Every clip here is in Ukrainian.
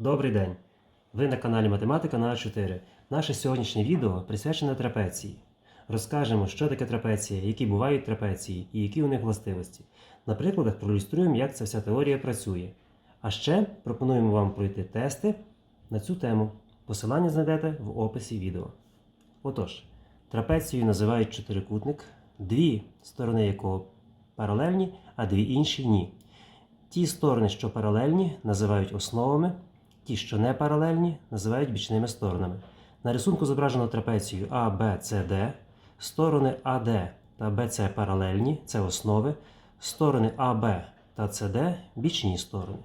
Добрий день! Ви на каналі Математика на А4. Наше сьогоднішнє відео присвячене трапеції. Розкажемо, що таке трапеція, які бувають трапеції і які у них властивості. На прикладах проілюструємо, як ця вся теорія працює. А ще пропонуємо вам пройти тести на цю тему. Посилання знайдете в описі відео. Отож, трапецією називають чотирикутник, дві сторони якого паралельні, а дві інші ні. Ті сторони, що паралельні, називають основами, ті, що не паралельні, називають бічними сторонами. На рисунку зображено трапецію Д. Сторони АД та БЦ паралельні це основи. Сторони АБ та СД бічні сторони.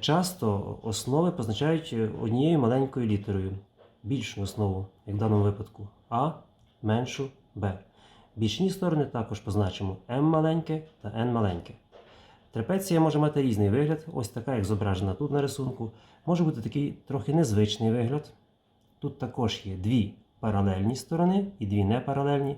Часто основи позначають однією маленькою літерою. Більшу основу, як в даному випадку А, меншу Б. Бічні сторони також позначимо М маленьке та N маленьке. Трапеція може мати різний вигляд, ось така, як зображена тут на рисунку. Може бути такий трохи незвичний вигляд. Тут також є дві паралельні сторони і дві непаралельні.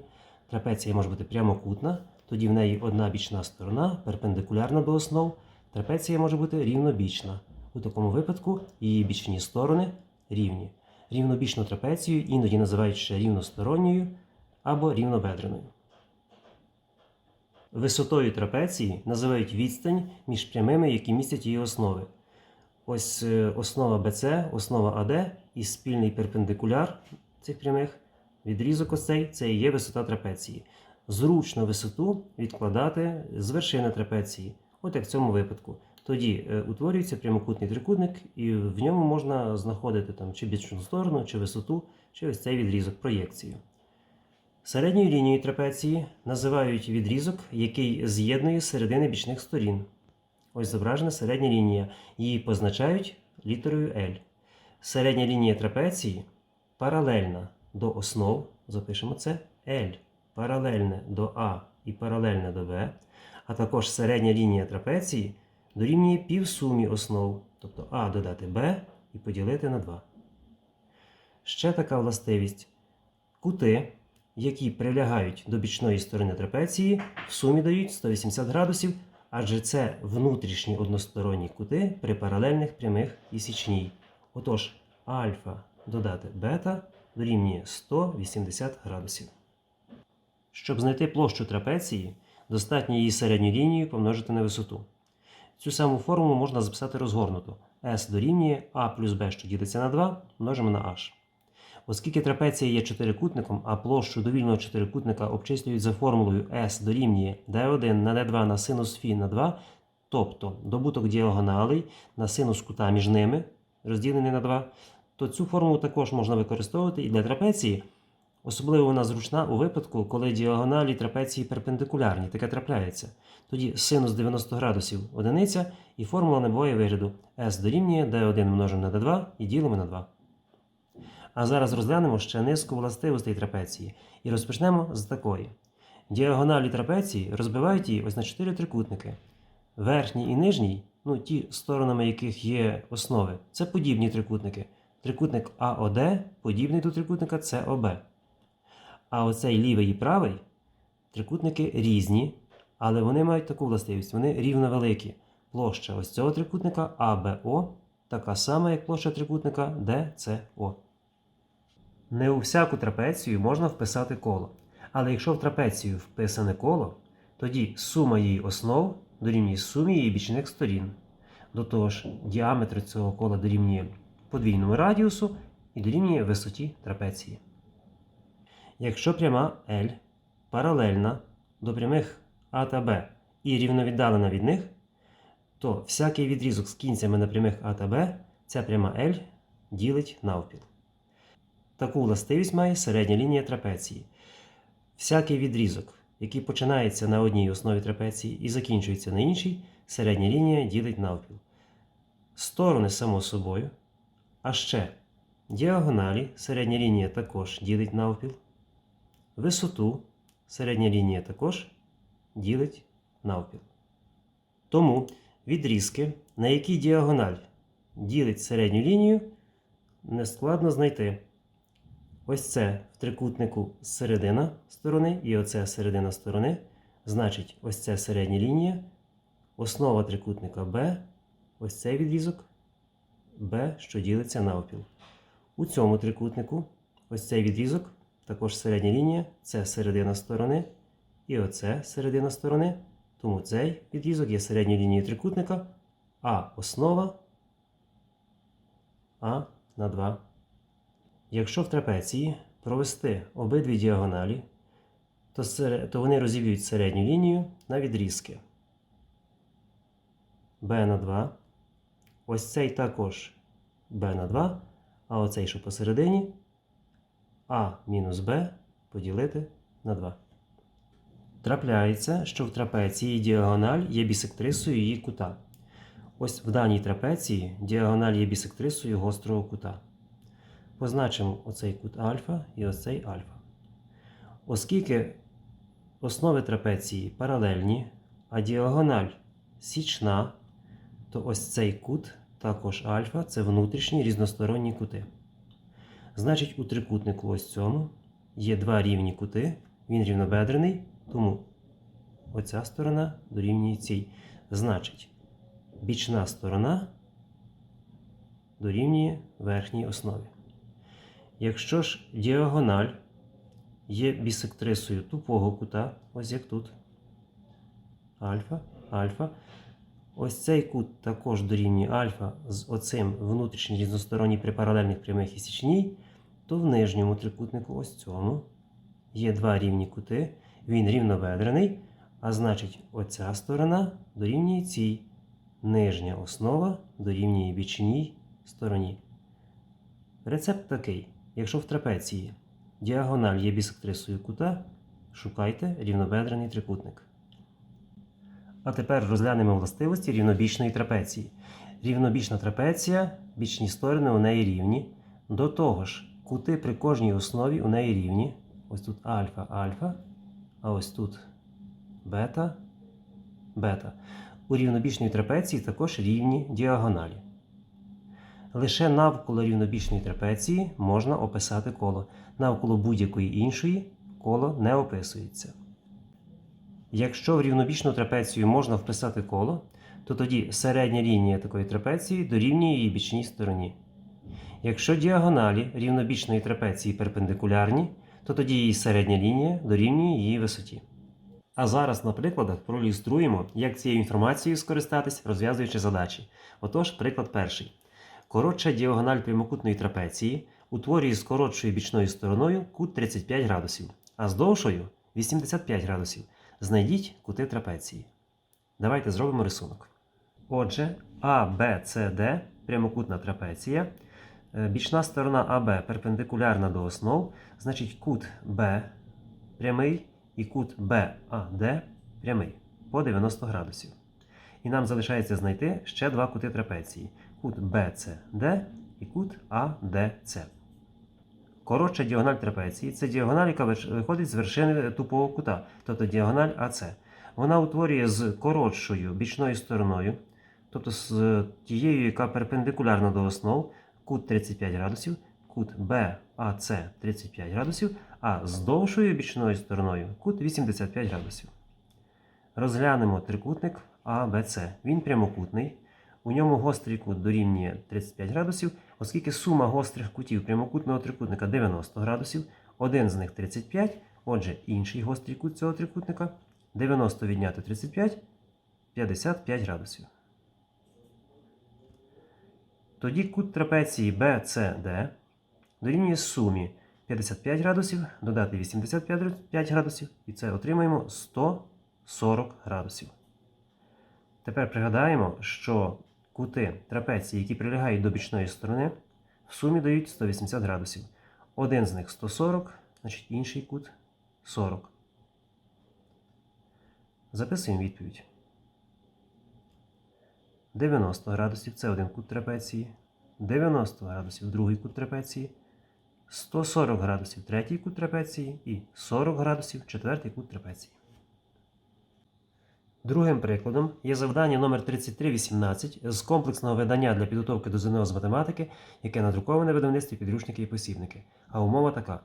Трапеція може бути прямокутна, тоді в неї одна бічна сторона перпендикулярна до основ. Трапеція може бути рівнобічна. У такому випадку її бічні сторони рівні. Рівнобічну трапецію іноді називають ще рівносторонньою або рівнобедреною. Висотою трапеції називають відстань між прямими, які містять її основи. Ось е, основа BC, основа AD і спільний перпендикуляр цих прямих відрізок ось цей це і є висота трапеції. Зручно висоту відкладати з вершини трапеції, от як в цьому випадку. Тоді е, утворюється прямокутний трикутник, і в ньому можна знаходити там чи бічну сторону, чи висоту, чи ось цей відрізок проєкцію. Середньою лінією трапеції називають відрізок, який з'єднує середини бічних сторін. Ось зображена середня лінія. Її позначають літерою L. Середня лінія трапеції паралельна до основ, запишемо це L, паралельне до А і паралельне до Б, а також середня лінія трапеції дорівнює півсумі основ, тобто А додати Б і поділити на 2. Ще така властивість. Кути, які прилягають до бічної сторони трапеції, в сумі дають 180 градусів, адже це внутрішні односторонні кути при паралельних прямих і січній. Отож, альфа додати бета дорівнює 180 градусів. Щоб знайти площу трапеції, достатньо її середню лінію помножити на висоту. Цю саму формулу можна записати розгорнуто. S дорівнює А плюс Б, що ділиться на 2, множимо на H. Оскільки трапеція є чотирикутником, а площу довільного чотирикутника обчислюють за формулою S дорівнює D1 на D2 на синус фі на 2, тобто добуток діагоналей на синус кута між ними, розділений на 2, то цю формулу також можна використовувати і для трапеції. Особливо вона зручна у випадку, коли діагоналі трапеції перпендикулярні, таке трапляється. Тоді синус 90 градусів одиниця і формула набуває вигляду S дорівнює D1 множимо на D2 і ділимо на 2. А зараз розглянемо ще низку властивостей трапеції і розпочнемо з такої. Діагоналі трапеції розбивають її ось на 4 трикутники. Верхній і нижній, ну ті сторонами яких є основи, це подібні трикутники. Трикутник АОД подібний до трикутника СОБ. А оцей лівий і правий трикутники різні, але вони мають таку властивість, вони рівновеликі. Площа ось цього трикутника АБО така сама, як площа трикутника ДЦО. Не у всяку трапецію можна вписати коло. Але якщо в трапецію вписане коло, тоді сума її основ дорівнює сумі її бічних сторін. До того ж, діаметр цього кола дорівнює подвійному радіусу і дорівнює висоті трапеції. Якщо пряма L паралельна до прямих А та Б і рівновіддалена від них, то всякий відрізок з кінцями на прямих А та Б ця пряма L ділить навпіл. Таку властивість має середня лінія трапеції. Всякий відрізок, який починається на одній основі трапеції і закінчується на іншій, середня лінія ділить навпіл. Сторони само собою, а ще діагоналі середня лінія також ділить навпіл. Висоту середня лінія також ділить навпіл. Тому відрізки, на які діагональ ділить середню лінію, нескладно знайти. Ось це в трикутнику середина сторони, і оце середина сторони. Значить, ось це середня лінія, основа трикутника Б, ось цей відрізок Б, що ділиться навпіл. У цьому трикутнику ось цей відрізок, також середня лінія, це середина сторони, і оце середина сторони. Тому цей відрізок є середньою лінією трикутника, а основа А на 2. Якщо в трапеції провести обидві діагоналі, то, сере- то вони розіб'ють середню лінію на відрізки. b на 2. Ось цей також b на 2, а оцей, що посередині, а мінус b поділити на 2. Трапляється, що в трапеції діагональ є бісектрисою її кута. Ось в даній трапеції діагональ є бісектрисою гострого кута. Позначимо оцей кут альфа і оцей альфа. Оскільки основи трапеції паралельні, а діагональ січна, то ось цей кут, також альфа, це внутрішні різносторонні кути. Значить, у трикутнику ось цьому є два рівні кути, він рівнобедрений, тому оця сторона дорівнює цій. Значить, бічна сторона дорівнює верхній основі. Якщо ж діагональ є бісектрисою тупого кута, ось як тут, альфа, альфа, ось цей кут також дорівнює альфа з оцим внутрішній різносторонній при паралельних прямих і січній, то в нижньому трикутнику, ось цьому, є два рівні кути, він рівнобедрений, а значить, оця сторона дорівнює цій. Нижня основа дорівнює бічній стороні. Рецепт такий: якщо в трапеції діагональ є бісектрисою кута, шукайте рівнобедрений трикутник. А тепер розглянемо властивості рівнобічної трапеції. Рівнобічна трапеція, бічні сторони у неї рівні. До того ж, кути при кожній основі у неї рівні. Ось тут альфа, альфа, а ось тут бета, бета. У рівнобічній трапеції також рівні діагоналі. Лише навколо рівнобічної трапеції можна описати коло. Навколо будь-якої іншої коло не описується. Якщо в рівнобічну трапецію можна вписати коло, то тоді середня лінія такої трапеції дорівнює її бічній стороні. Якщо діагоналі рівнобічної трапеції перпендикулярні, то тоді її середня лінія дорівнює її висоті. А зараз на прикладах проілюструємо, як цією інформацією скористатись, розв'язуючи задачі. Отож, приклад перший. Коротша діагональ прямокутної трапеції утворює з коротшою бічною стороною кут 35 градусів, а з довшою 85 градусів. Знайдіть кути трапеції. Давайте зробимо рисунок. Отже, Д прямокутна трапеція. Е, Бічна сторона АБ перпендикулярна до основ, значить кут Б прямий і кут БАД прямий по 90 градусів. І нам залишається знайти ще два кути трапеції: кут BCD і кут ADC. Коротша діагональ трапеції це діагональ, яка виходить з вершини тупого кута, тобто діагональ АЦ. Вона утворює з коротшою бічною стороною, тобто з тією, яка перпендикулярна до основ, кут 35 градусів, кут BAC 35 градусів, а з довшою бічною стороною кут 85 градусів. Розглянемо трикутник ABC. Він прямокутний. У ньому гострий кут дорівнює 35 градусів, оскільки сума гострих кутів прямокутного трикутника 90 градусів, один з них 35, отже, інший гострий кут цього трикутника 90 відняти 35 55 градусів. Тоді кут трапеції BCD дорівнює сумі 55 градусів, додати 85 градусів, і це отримаємо 140 градусів. Тепер пригадаємо, що кути трапеції, які прилягають до бічної сторони, в сумі дають 180 градусів. Один з них 140, значить інший кут 40. Записуємо відповідь. 90 градусів це один кут трапеції, 90 градусів другий кут трапеції, 140 градусів третій кут трапеції і 40 градусів четвертий кут трапеції. Другим прикладом є завдання номер 3318 з комплексного видання для підготовки до ЗНО з математики, яке надруковане видавництві підручники і посібники. А умова така: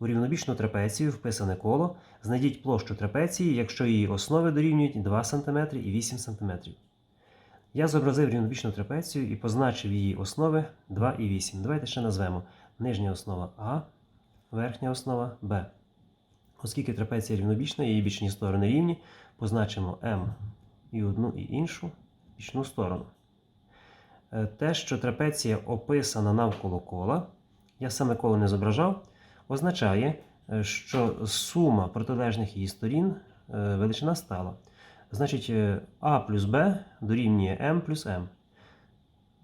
у рівнобічну трапецію вписане коло, знайдіть площу трапеції, якщо її основи дорівнюють 2 см і 8 см. Я зобразив рівнобічну трапецію і позначив її основи 2 і 8. Давайте ще назвемо нижня основа А, верхня основа Б. Оскільки трапеція рівнобічна, її бічні сторони рівні, позначимо М і одну і іншу бічну сторону. Е, Те, що трапеція описана навколо кола, я саме коло не зображав, означає, е, що сума протилежних її сторін е, величина стала. Значить, А плюс Б дорівнює М плюс М.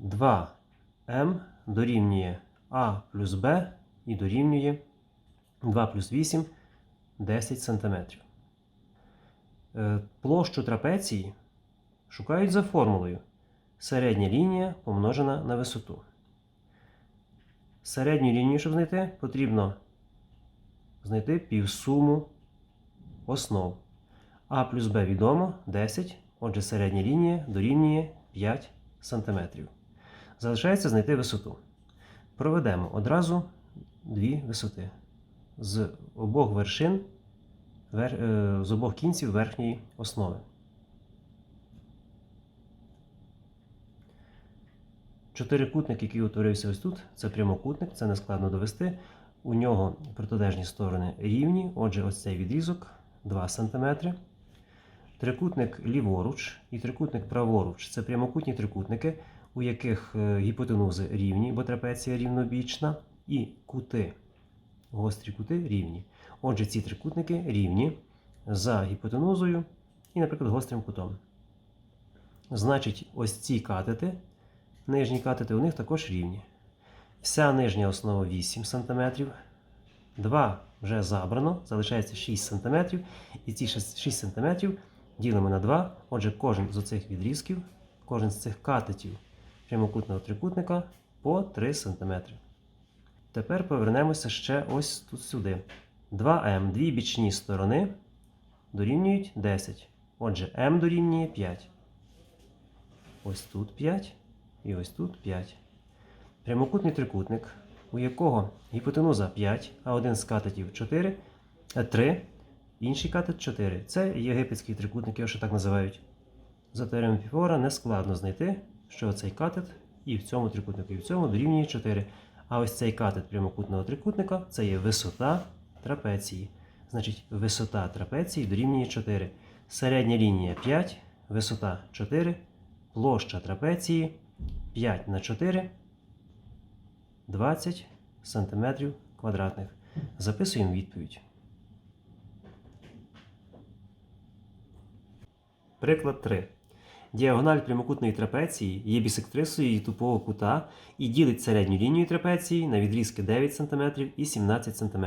2М дорівнює А плюс Б і дорівнює 2 плюс 8 10 см. Е, Площу трапеції шукають за формулою. Середня лінія помножена на висоту. Середню лінію, щоб знайти, потрібно знайти півсуму основ. А плюс Б відомо 10, отже середня лінія дорівнює 5 см. Залишається знайти висоту. Проведемо одразу дві висоти з обох вершин, е, з обох кінців верхньої основи. Чотирикутник, який утворився ось тут, це прямокутник, це не складно довести. У нього протилежні сторони рівні, отже, ось цей відрізок 2 см. Трикутник ліворуч і трикутник праворуч це прямокутні трикутники, у яких е, гіпотенузи рівні, бо трапеція рівнобічна, і кути, гострі кути рівні. Отже, ці трикутники рівні за гіпотенузою і, наприклад, гострим кутом. Значить, ось ці катети, нижні катети, у них також рівні. Вся нижня основа 8 см. 2 вже забрано, залишається 6 см. І ці 6 см ділимо на 2. Отже, кожен з оцих відрізків, кожен з цих катетів прямокутного трикутника по 3 см. Тепер повернемося ще ось тут сюди. 2М, дві бічні сторони дорівнюють 10. Отже, М дорівнює 5. Ось тут 5 і ось тут 5. Прямокутний трикутник, у якого гіпотенуза 5, а один з катетів 4, е, 3, інший катет 4. Це єгипетський трикутник, його ще так називають. За теоремою Піфагора не складно знайти, що цей катет і в цьому трикутнику, і в цьому дорівнює 4. А ось цей катет прямокутного трикутника це є висота трапеції. Значить, висота трапеції дорівнює 4. Середня лінія 5, висота 4, площа трапеції 5 на 4 20 см квадратних. Записуємо відповідь. Приклад 3. Діагональ прямокутної трапеції є бісектрисою її тупого кута і ділить середню лінію трапеції на відрізки 9 см і 17 см.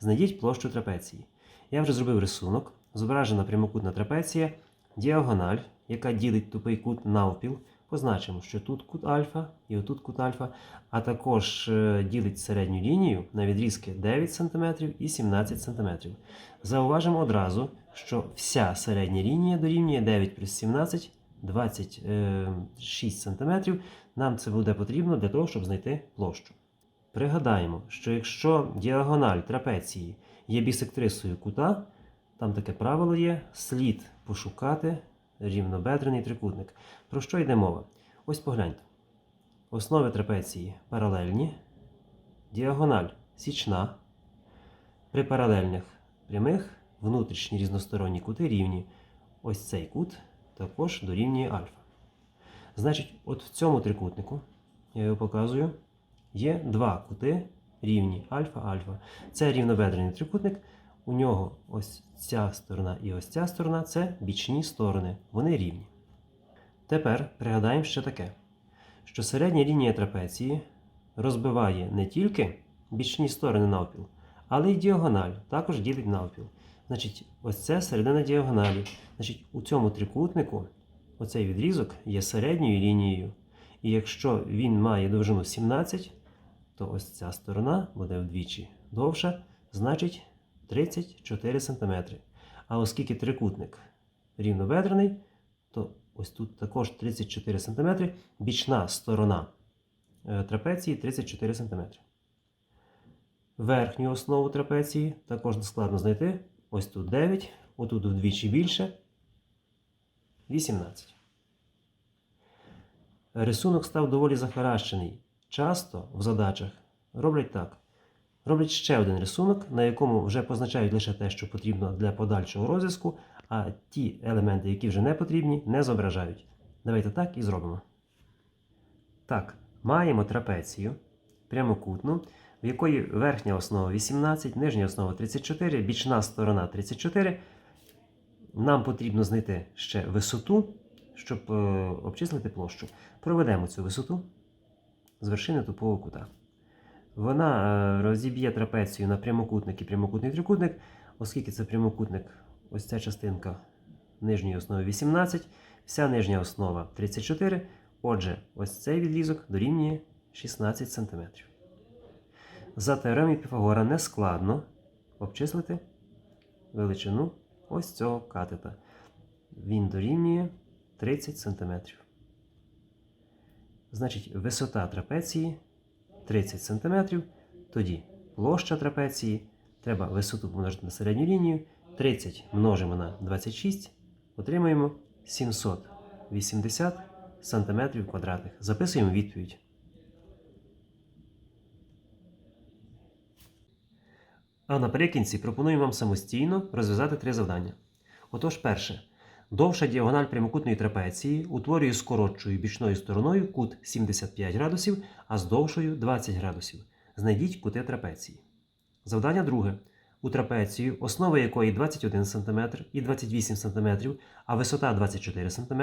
Знайдіть площу трапеції. Я вже зробив рисунок. Зображена прямокутна трапеція, діагональ, яка ділить тупий кут навпіл. Позначимо, що тут кут альфа і отут кут альфа, а також е, ділить середню лінію на відрізки 9 см і 17 см. Зауважимо одразу, що вся середня лінія дорівнює 9 плюс 17 26 см. Нам це буде потрібно для того, щоб знайти площу. Пригадаємо, що якщо діагональ трапеції є бісектрисою кута, там таке правило є, слід пошукати рівнобедрений трикутник. Про що йде мова? Ось погляньте. Основи трапеції паралельні, діагональ січна. При паралельних прямих внутрішні різносторонні кути рівні. Ось цей кут також дорівнює альфа. Значить, от в цьому трикутнику, я його показую, є два кути рівні альфа-альфа. Це рівнобедрений трикутник. У нього ось ця сторона і ось ця сторона це бічні сторони. Вони рівні. Тепер пригадаємо ще таке, що середня лінія трапеції розбиває не тільки бічні сторони навпіл, але й діагональ також ділить навпіл. Значить, ось це середина діагоналі. Значить, у цьому трикутнику оцей відрізок є середньою лінією. І якщо він має довжину 17, то ось ця сторона буде вдвічі довша, значить 34 см. А оскільки трикутник рівнобедрений, то ось тут також 34 см, бічна сторона е, трапеції 34 см. Верхню основу трапеції також складно знайти. Ось тут 9, отут вдвічі більше 18. Рисунок став доволі захаращений. Часто в задачах роблять так. Роблять ще один рисунок, на якому вже позначають лише те, що потрібно для подальшого розв'язку, а ті елементи, які вже не потрібні, не зображають. Давайте так і зробимо. Так, маємо трапецію прямокутну, в якої верхня основа 18, нижня основа 34, бічна сторона 34. Нам потрібно знайти ще висоту, щоб е, обчислити площу. Проведемо цю висоту з вершини тупого кута. Вона е, розіб'є трапецію на прямокутник і прямокутний трикутник, оскільки це прямокутник, ось ця частинка нижньої основи 18, вся нижня основа 34. Отже, ось цей відрізок дорівнює 16 см. За теоремою Піфагора не складно обчислити величину ось цього катета. Він дорівнює 30 см. Значить, висота трапеції 30 см. Тоді площа трапеції треба висоту помножити на середню лінію. 30 множимо на 26, отримаємо 780 см квадратних. Записуємо відповідь. А наприкінці пропоную вам самостійно розв'язати три завдання. Отож, перше. Довша діагональ прямокутної трапеції утворює з коротшою бічною стороною кут 75 градусів, а з довшою 20 градусів. Знайдіть кути трапеції. Завдання друге. У трапецію, основа якої 21 см і 28 см, а висота 24 см,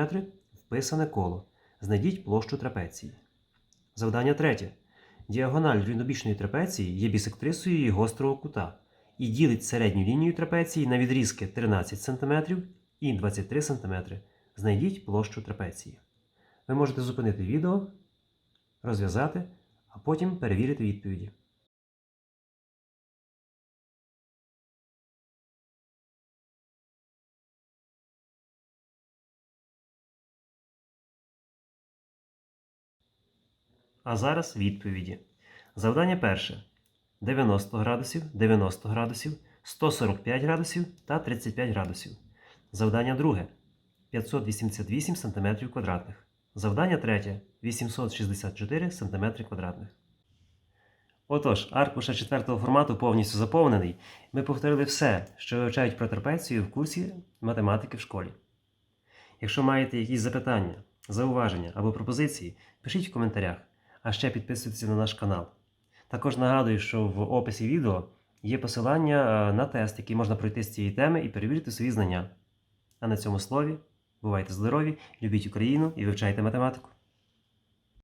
вписане коло. Знайдіть площу трапеції. Завдання третє. Діагональ рівнобічної трапеції є бісектрисою її гострого кута і ділить середню лінію трапеції на відрізки 13 см і 23 см. Знайдіть площу трапеції. Ви можете зупинити відео, розв'язати, а потім перевірити відповіді. А зараз відповіді. Завдання перше. 90 градусів, 90 градусів, 145 градусів та 35 градусів. Завдання друге 588 см квадратних. Завдання третє 864 см квадратних. Отож, аркуша четвертого формату повністю заповнений. Ми повторили все, що вивчають про трапецію в курсі математики в школі. Якщо маєте якісь запитання, зауваження або пропозиції, пишіть в коментарях, а ще підписуйтесь на наш канал. Також нагадую, що в описі відео є посилання е, на тест, який можна пройти з цієї теми і перевірити свої знання. А на цьому слові бувайте здорові, любіть Україну і вивчайте математику.